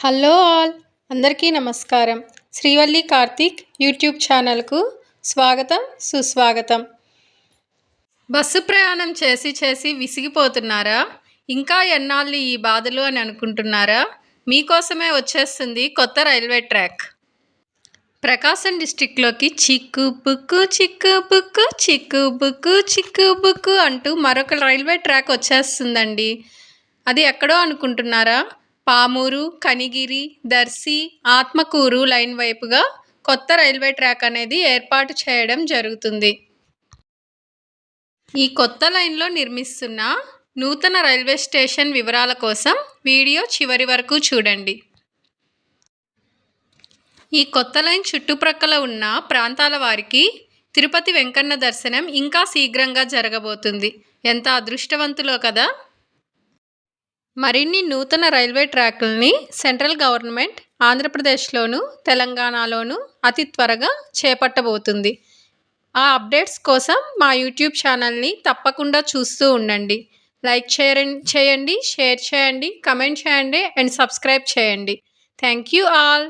Hello all. అందరికీ నమస్కారం. Srivalli Karthik YouTube ఛానల్కు స్వాగతం సుస్వాగతం. బస్సు ప్రయాణం చేసి చేసి విసిగిపోతున్నారా? ఇంకా ఎన్నాళ్ళు ఈ బాధలు అని అనుకుంటున్నారా? మీకోసమే వచ్చేస్తుంది కొత్త రైల్వే ట్రాక్. ప్రకాశం డిస్టిక్లోకి చిక్కు బుక్కు చిక్కు బుక్కు చిక్కు బుక్కు చిక్కు బుక్కు అంటూ మరొక రైల్వే ట్రాక్ వచ్చేస్తుందండి. అది ఎక్కడో అనుకుంటున్నారా? పామూరు కనిగిరి దర్శి ఆత్మకూరు లైన్ వైపుగా కొత్త రైల్వే ట్రాక్ అనేది ఏర్పాటు చేయడం జరుగుతుంది. ఈ కొత్త లైన్లో నిర్మిస్తున్న నూతన రైల్వే స్టేషన్ వివరాల కోసం వీడియో చివరి వరకు చూడండి. ఈ కొత్త లైన్ చుట్టుప్రక్కల ఉన్న ప్రాంతాల వారికి తిరుపతి వెంకన్న దర్శనం ఇంకా శీఘ్రంగా జరగబోతుంది. ఎంత అదృష్టవంతులో కదా! మరిన్ని నూతన రైల్వే ట్రాకుల్ని సెంట్రల్ గవర్నమెంట్ ఆంధ్రప్రదేశ్లోను తెలంగాణలోను అతి త్వరగా చేపట్టబోతుంది. ఆ అప్డేట్స్ కోసం మా యూట్యూబ్ ఛానల్ని తప్పకుండా చూస్తూ ఉండండి. లైక్ చేయండి షేర్ చేయండి కమెంట్ చేయండి అండ్ సబ్స్క్రైబ్ చేయండి. Thank you all.